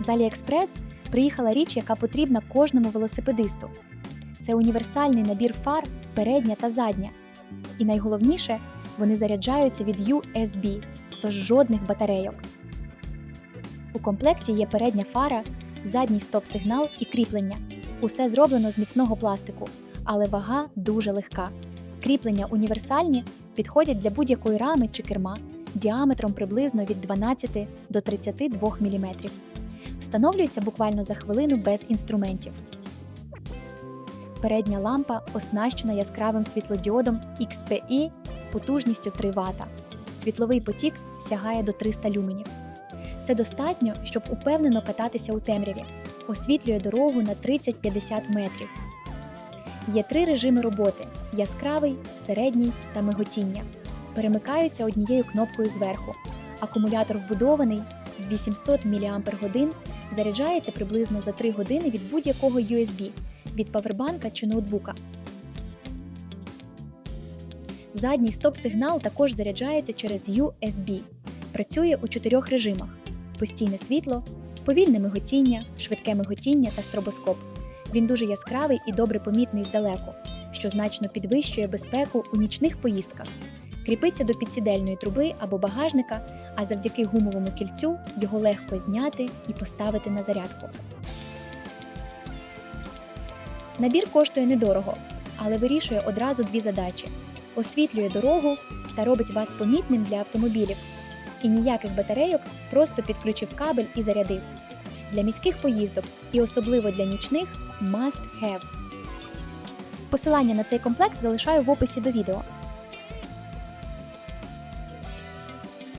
З AliExpress приїхала річ, яка потрібна кожному велосипедисту. Це універсальний набір фар передня та задня. І найголовніше, вони заряджаються від USB, тож жодних батарейок. У комплекті є передня фара, задній стоп-сигнал і кріплення. Усе зроблено з міцного пластику, але вага дуже легка. Кріплення універсальні підходять для будь-якої рами чи керма діаметром приблизно від 12 до 32 мм. Встановлюється буквально за хвилину без інструментів. Передня лампа оснащена яскравим світлодіодом XPI потужністю 3 Вт. Світловий потік сягає до 300 люменів. Це достатньо, щоб упевнено кататися у темряві. Освітлює дорогу на 30-50 метрів. Є три режими роботи: яскравий, середній та миготіння. Перемикаються однією кнопкою зверху. Акумулятор вбудований 800 мАч, заряджається приблизно за 3 години від будь-якого USB, від павербанка чи ноутбука. Задній стоп-сигнал також заряджається через USB. Працює у чотирьох режимах: постійне світло, повільне миготіння, швидке миготіння та стробоскоп. Він дуже яскравий і добре помітний здалеку, що значно підвищує безпеку у нічних поїздках. Кріпиться до підсідельної труби або багажника, а завдяки гумовому кільцю його легко зняти і поставити на зарядку. Набір коштує недорого, але вирішує одразу дві задачі: освітлює дорогу та робить вас помітним для автомобілів. І ніяких батарейок просто підключив кабель і зарядив. Для міських поїздок і особливо для нічних must have. Посилання на цей комплект залишаю в описі до відео.